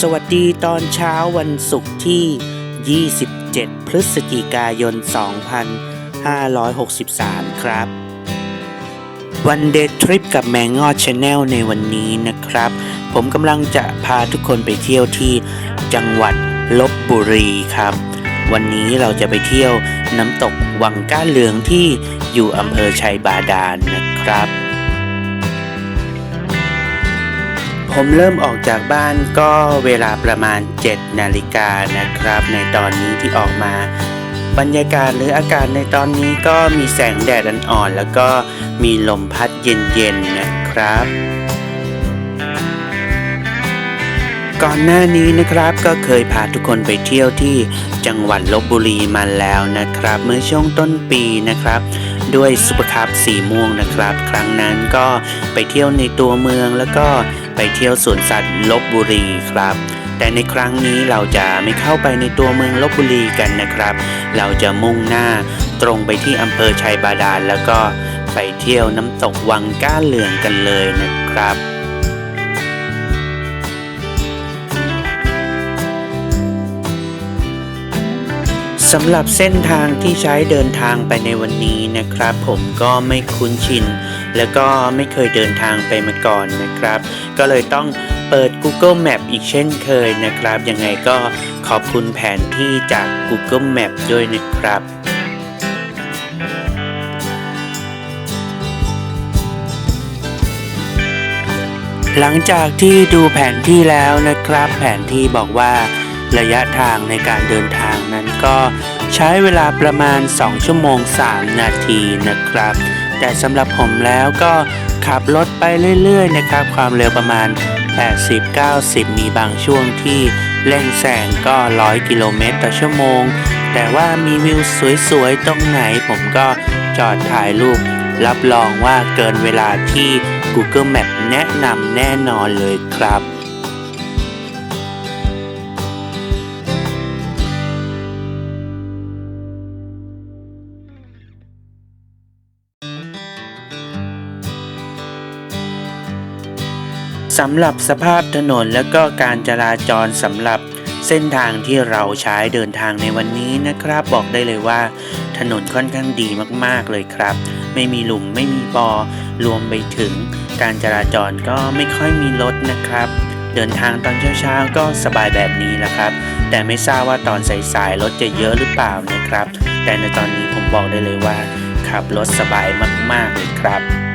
สวัสดีตอนเช้าวันศุกร์ที่ 27 พฤศจิกายน 2563 ครับ วันเดททริปกับแมงงอดชาแนลในวันนี้นะครับ ผมกำลังจะพาทุกคนไปเที่ยวที่จังหวัดลบบุรีครับ วันนี้เราจะไปเที่ยวน้ำตกวังก้าเหลืองที่อยู่อำเภอชัยบาดาลนนะครับ ผมเริ่มออกจากบ้านก็เวลาประมาณ 7 นาฬิกานะครับ ในตอนนี้ที่ออกมา บรรยากาศหรืออากาศในตอนนี้ก็มีแสงแดดอ่อนๆแล้วก็มีลมพัดเย็นๆนะครับก่อนหน้านี้นะครับก็เคยพาทุกคนไปเที่ยวที่จังหวัดลบบุรีมาแล้วนะครับ เมื่อช่วงต้นปีนะครับ ด้วยซุปเปอร์คัพสีม่วงนะครับ ครั้งนั้นก็ไปเที่ยวในตัวเมืองแล้วก็ ไปเที่ยวสวนสัตว์ลบบุรีครับ แต่ในครั้งนี้เราจะไม่เข้าไปในตัวเมืองลบบุรีกันนะครับ เราจะมุ่งหน้าตรงไปที่อำเภอชัยบาดาลแล้วก็ไปเที่ยวน้ำตกวังก้าเหลืองกันเลยนะครับสำหรับเส้นทางที่ใช้เดินทางไปในวันนี้นะครับ ผมก็ไม่คุ้นชิน แล้วก็ไม่เคยเดินทางไปมาก่อนนะครับ ก็เลยต้องเปิด Google Map อีกเช่นเคยนะครับ ยังไงก็ขอบคุณแผนที่จาก Google Map ด้วยนะครับหลังจากที่ดูแผนที่แล้วนะครับ แผนที่บอกว่าระยะทางในการเดินทางนั้นก็ใช้เวลาประมาณ 2 ชั่วโมง 3 นาทีนะครับ แต่สำหรับผมแล้วก็ขับรถไปเรื่อยๆนะครับ ความเร็วประมาณ 80-90 มีบางช่วงที่เร่งแซงก็ 100 กิโลเมตรต่อชั่วโมง แต่ว่ามีวิวสวยๆ ตรงไหนผมก็จอดถ่ายรูป รับรองว่าเกินเวลาที่ Google Map แนะนำแน่นอนเลยครับ สำหรับสภาพถนนและก็การจราจรสำหรับเส้นทางที่เราใช้เดินทางในวันนี้นะครับ บอกได้เลยว่า ถนนค่อนข้างดีมากๆเลยครับ ไม่มีหลุมไม่มีบอรวมไปถึงการจราจรก็ไม่ค่อยมีรถนะครับ เดินทางตอนเช้าๆก็สบายแบบนี้แหละครับ แต่ไม่ทราบว่าตอนสายๆรถจะเยอะหรือเปล่านะครับ แต่ในตอนนี้ผมบอกได้เลยว่าขับรถสบายมากๆเลยครับ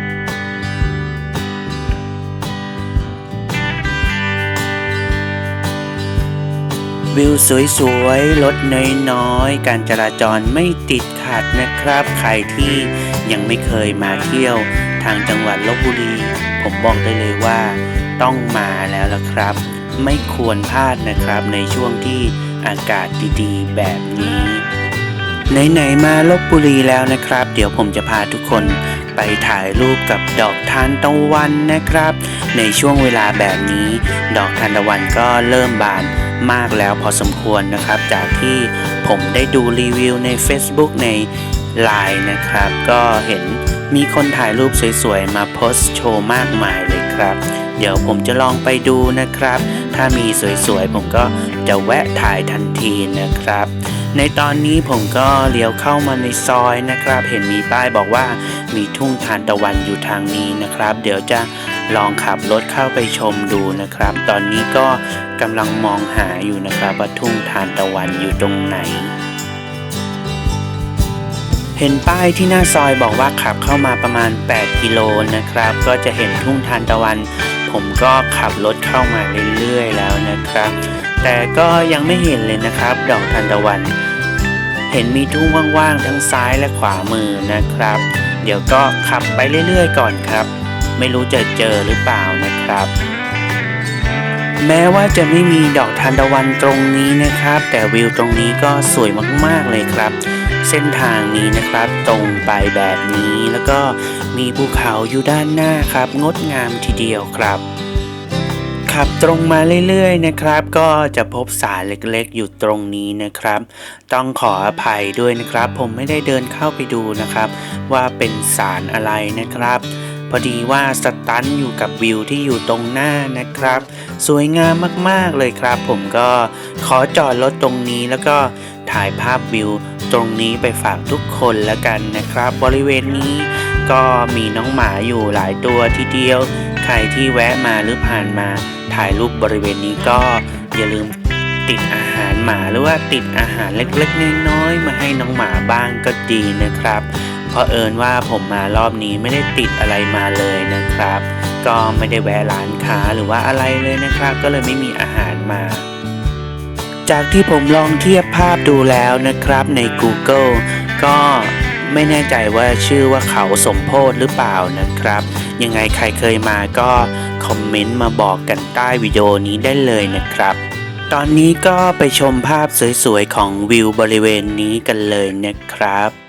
วิวสวยๆ รถน้อยๆ การจราจรไม่ติดขัดนะครับ ใครที่ยังไม่เคยมาเที่ยวทางจังหวัดลบบุรี ผมบอกได้เลยว่าต้องมาแล้วล่ะครับ ไม่ควรพลาดนะครับในช่วงที่อากาศดีๆ แบบนี้ ไหนๆมาลบบุรีแล้วนะครับ เดี๋ยวผมจะพาทุกคน ไปถ่ายรูปกับดอกทานตะวันนะครับ ในช่วงเวลาแบบนี้ ดอกทานตะวันก็เริ่มบานมากแล้วพอสมควรนะครับ จากที่ผมได้ดูรีวิวใน Facebook ใน Line นะครับ ก็เห็นมีคนถ่ายรูปสวยๆ มาโพสต์โชว์มากมายเลยครับ เดี๋ยวผมจะลองไปดูนะครับ ถ้ามีสวยๆ ผมก็จะแวะถ่ายทันทีนะครับ ในตอนนี้ผมก็เลี้ยวเข้ามาในซอยนะครับ เห็นมีป้ายบอกว่ามีทุ่งทานตะวันอยู่ทางนี้นะครับ เดี๋ยวจะลองขับรถเข้าไปชมดูนะครับ ตอนนี้ก็กำลังมองหาอยู่นะครับว่าทุ่งทานตะวันอยู่ตรงไหน เห็นป้ายที่หน้าซอยบอกว่าขับเข้ามาประมาณ 8 กิโลนะครับ ก็จะเห็นทุ่งทานตะวัน ผมก็ขับรถเข้ามาเรื่อยๆ แล้วนะครับ แต่ก็ยังไม่เห็นเลยนะครับ ดอกทานตะวัน เห็นมีทุ่งว่างๆทั้งซ้ายและขวามือนะครับ เดี๋ยวก็ขับไปเรื่อยๆก่อนครับ ไม่รู้จะเจอหรือเปล่านะครับ แม้ว่าจะไม่มีดอกทานตะวันตรงนี้นะครับ แต่วิวตรงนี้ก็สวยมากๆเลยครับ เส้นทางนี้นะครับตรงไปแบบนี้แล้วก็มีภูเขาอยู่ด้านหน้าครับ งดงามทีเดียวครับ ขับตรงมาเรื่อยๆนะครับ ก็จะพบสารเล็กๆ อยู่ตรงนี้นะครับ ต้องขออภัยด้วยนะครับ ผมไม่ได้เดินเข้าไปดูนะครับ ว่าเป็นสารอะไรนะครับ พอดีว่าสตันอยู่กับวิวที่อยู่ตรงหน้านะครับ สวยงามมากๆเลยครับ ผมก็ขอจอดรถตรงนี้แล้วก็ถ่ายภาพวิวตรงนี้ไปฝากทุกคนแล้วกันนะครับ บริเวณนี้ก็มีน้องหมาอยู่หลายตัวทีเดียว ใครที่แวะมาหรือผ่านมา ถ่ายรูปบริเวณนี้ก็อย่าลืมติดอาหารหมาหรือว่าติดอาหารเล็กๆน้อยๆมาให้น้องหมาบ้างก็ดีนะครับ เพราะเอิญว่าผมมารอบนี้ไม่ได้ติดอะไรมาเลยนะครับ ก็ไม่ได้แวะร้านค้าหรือว่าอะไรเลยนะครับ ก็เลยไม่มีอาหารมา จากที่ผมลองเทียบภาพดูแล้วนะครับใน Google ก็ ไม่แน่ใจว่าชื่อว่าเขาสมโพธหรือเปล่านะครับ ยังไงใครเคยมาก็คอมเมนต์มาบอกกันใต้วิดีโอนี้ได้เลยนะครับ ตอนนี้ก็ไปชมภาพสวยๆของวิวบริเวณนี้กันเลยนะครับ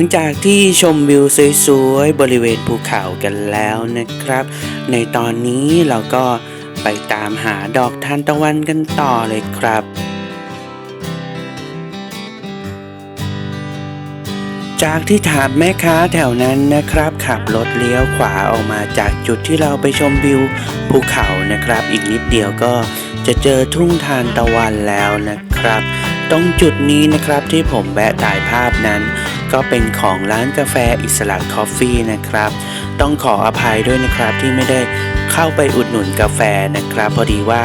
งจากที่ชมวิวสวยๆ บริเวณภูเขากันแล้วนะครับ ในตอนนี้เราก็ไปตามหาดอกทานตะวันกันต่อเลยครับ จากที่ถามแม่ค้าแถวนั้นนะครับ ขับรถเลี้ยวขวาออกมาจากจุดที่เราไปชมวิวภูเขานะครับ อีกนิดเดียวก็จะเจอทุ่งทานตะวันแล้วนะครับ ตรงจุดนี้นะครับที่ผมแวะถ่ายภาพนั้น ก็เป็นของร้านกาแฟอิสระคอฟฟี่นะครับ ต้องขออภัยด้วยนะครับที่ไม่ได้เข้าไปอุดหนุนกาแฟนะครับ พอดีว่า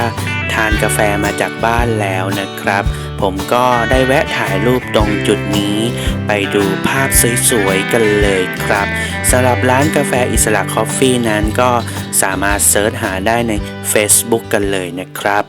ทานกาแฟมาจากบ้านแล้วนะครับ ผมก็ได้แวะถ่ายรูปตรงจุดนี้ ไปดูภาพสวยๆกันเลยครับสำหรับร้านกาแฟอิสระคอฟฟี่นั้นก็สามารถเซิร์ชหาได้ใน Facebook กันเลยนะครับ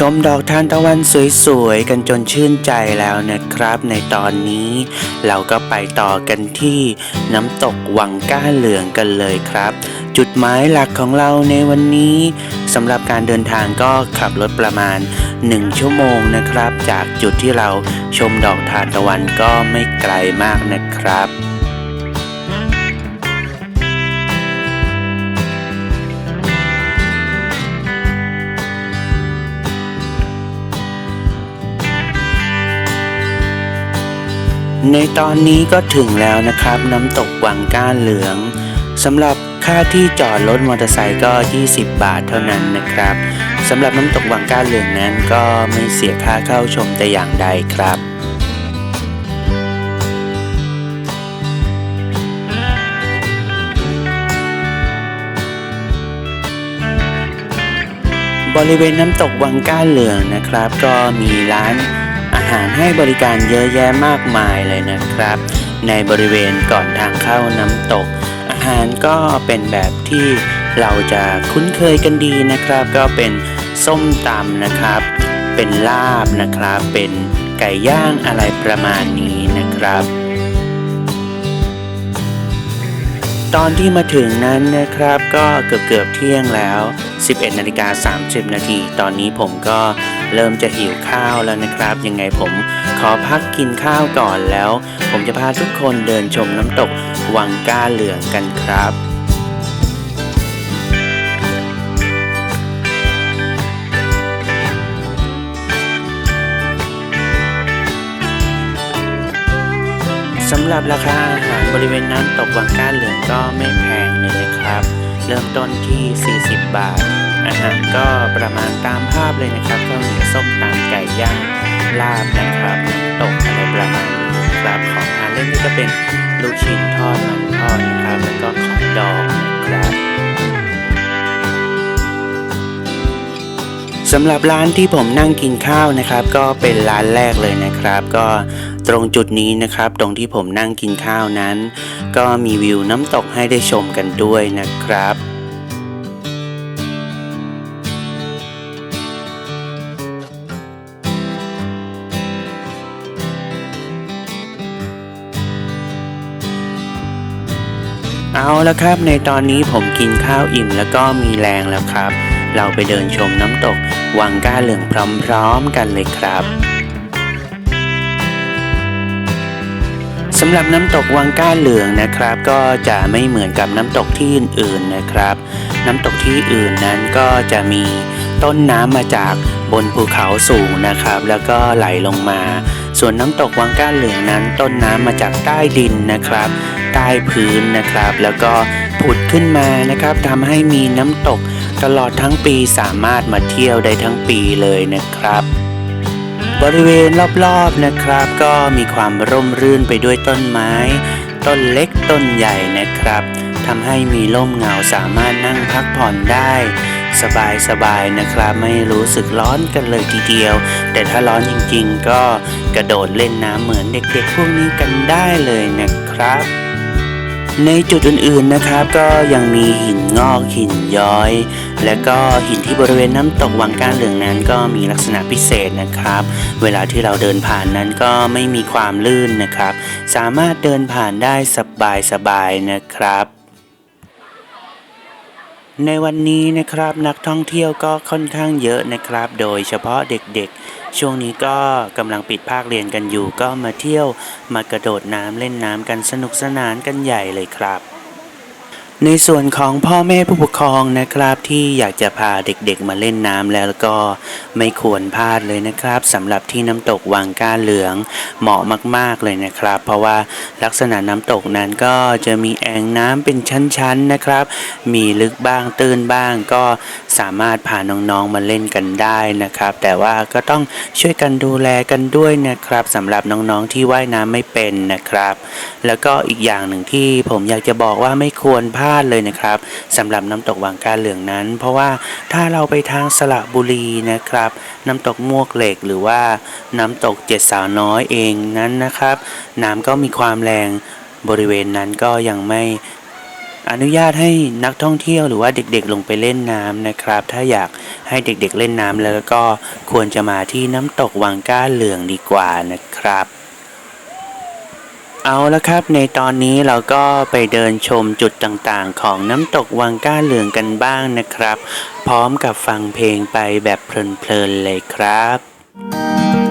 ชมดอกทานตะวันสวยๆ กันจนชื่นใจแล้วนะครับ ในตอนนี้เราก็ไปต่อกันที่น้ำตกวังก้าเหลืองกันเลยครับ จุดหมายหลักของเราในวันนี้สำหรับการเดินทางก็ขับรถประมาณ 1 ชั่วโมงนะครับ จากจุดที่เราชมดอกทานตะวันก็ไม่ไกลมากนะครับ ในตอนนี้ก็ถึงแล้วนะครับ น้ำตกวังก้านเหลืองสำหรับค่าที่จอดรถมอเตอร์ไซค์ก็ 20 บาทเท่านั้นนะครับสำหรับน้ำตกวังก้านเหลืองนั้นก็ไม่เสียค่าเข้าชมแต่อย่างใดครับบริเวณน้ำตกวังก้านเหลืองนะครับ ก็มีร้าน หารให้บริการเยอะแยะมากมายเลยนะครับ ในบริเวณก่อนทางเข้าน้ำตก อาหารก็เป็นแบบที่เราจะคุ้นเคยกันดีนะครับ ก็เป็นส้มตำนะครับ เป็นลาบนะครับ เป็นไก่ย่างอะไรประมาณนี้นะครับ ตอนที่มาถึงนั้นนะครับก็เกือบเกือบเที่ยงแล้ว 11นาฬิกา30 นาที ตอนนี้ผมก็ เริ่มจะหิวข้าวแล้วนะครับ ยังไงผมขอพักกินข้าวก่อนแล้ว ผมจะพาทุกคนเดินชมน้ำตกวังก้าเหลืองกันครับสำหรับราคาอาหารบริเวณน้ำตกวังก้าเหลืองก็ไม่แพงเลยนะครับ เริ่มต้นที่ 40 บาท อาหารก็ประมาณตามภาพเลยนะครับข้าวเหนียวส้มตำไก่ย่างลาบนะครับน้ำตกอะไรประมาณนี้ครับของทานเล่นนี่ก็เป็นลูกชิ้นทอดมันทอดนะครับแล้วก็ของดองนะครับสำหรับร้านที่ผมนั่งกินข้าวนะครับ ก็เป็นร้านแรกเลยนะครับ ก็ตรงจุดนี้นะครับ ตรงที่ผมนั่งกินข้าวนั้น ก็มีวิวน้ำตกให้ได้ชมกันด้วยนะครับ เอาละครับในตอนนี้ผมกินข้าวอิ่มแล้วก็มีแรงแล้วครับ เราไปเดินชมน้ำตกวังก้าเหลืองพร้อมๆกันเลยครับสำหรับน้ำตกวังก้าเหลืองนะครับ ก็จะไม่เหมือนกับน้ำตกที่อื่นๆนะครับ น้ำตกที่อื่นนั้นก็จะมีต้นน้ำมาจากบนภูเขาสูงนะครับ แล้วก็ไหลลงมา ส่วนน้ำตกวังก้าเหลืองนั้นต้นน้ำมาจากใต้ดินนะครับ ใต้พื้นนะครับ แล้วก็ผุดขึ้นมานะครับทำให้มีน้ำตกตลอดทั้งปีสามารถมาเที่ยวได้ทั้งปีเลยนะครับบริเวณรอบๆนะครับ ก็มีความร่มรื่นไปด้วยต้นไม้ ต้นเล็กต้นใหญ่นะครับทำให้มีร่มเงาสามารถนั่งพักผ่อนได้ สบายๆนะครับ ไม่รู้สึกร้อนกันเลยทีเดียว แต่ถ้าร้อนจริงๆ ก็กระโดดเล่นน้ำเหมือนเด็กๆพวกนี้กันได้เลยนะครับในจุดอื่นๆนะครับก็ยังมีหินงอกหินย้อย และก็หินที่บริเวณน้ำตกวังก้านเหลืองนั้นก็มีลักษณะพิเศษนะครับ เวลาที่เราเดินผ่านนั้นก็ไม่มีความลื่นนะครับ สามารถเดินผ่านได้สบายๆนะครับ ในวันนี้นะครับนักท่องเที่ยวก็ค่อนข้างเยอะนะครับ โดยเฉพาะเด็กๆ ช่วงนี้ก็กำลังปิดภาคเรียนกันอยู่ ก็มาเที่ยวมากระโดดน้ำเล่นน้ำกันสนุกสนานกันใหญ่เลยครับ ในส่วนของพ่อแม่ผู้ปกครองนะครับที่อยากจะพาเด็กๆมาเล่นน้ำแล้วก็ไม่ควรพลาดเลยนะครับสำหรับที่น้ำตกวังก้าเหลืองเหมาะมากๆเลยนะครับ เพราะว่าลักษณะน้ำตกนั้นก็จะมีแอ่งน้ำเป็นชั้นๆนะครับ มีลึกบ้างตื้นบ้างก็สามารถพาน้องๆมาเล่นกันได้นะครับ แต่ว่าก็ต้องช่วยกันดูแลกันด้วยนะครับสำหรับน้องๆที่ว่ายน้ำไม่เป็นนะครับ แล้วก็อีกอย่างหนึ่งที่ผมอยากจะบอกว่าไม่ควรพลาดเลยนะครับสำหรับน้ำตกวังกาเหลืองนั้น เพราะว่าถ้าเราไปทางสระบุรีนะครับ น้ำตกมวกเหล็กหรือว่าน้ำตกเจ็ดสาวน้อยเองนั้นนะครับ น้ำก็มีความแรงบริเวณนั้นก็ยังไม่อนุญาตให้นักท่องเที่ยวหรือว่าเด็กๆลงไปเล่นน้ำนะครับ ถ้าอยากให้เด็กๆเล่นน้ำแล้วก็ควรจะมาที่น้ำตกวังก้าเหลืองดีกว่านะครับ เอาละครับ ในตอนนี้เราก็ไปเดินชมจุดต่างๆ ของน้ำตกวังก้าเหลืองกันบ้างนะครับ พร้อมกับฟังเพลงไปแบบเพลินๆเลยครับ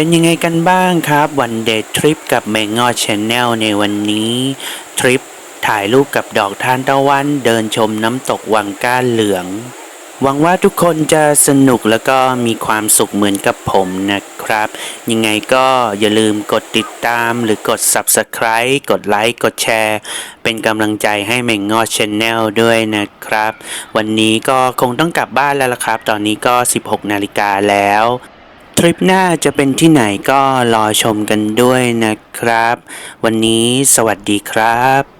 เป็นยังไงกันบ้างครับวันเดย์ทริปกับเมงอชแนลในวันนี้ทริปถ่ายรูปกับดอกทานตะวันเดินชมน้ำตกวังก้านเหลือง หวังว่าทุกคนจะสนุกแล้วก็มีความสุขเหมือนกับผมนะครับ ยังไงก็อย่าลืมกดติดตามหรือกด Subscribe กดไลค์กดแชร์ เป็นกำลังใจให้เมงงอชแนลด้วยนะครับ วันนี้ก็คงต้องกลับบ้านแล้วละครับ ตอนนี้ก็ 16 นาฬิกาแล้ว ทริปหน้าจะเป็นที่ไหนก็รอชมกันด้วยนะครับ วันนี้สวัสดีครับ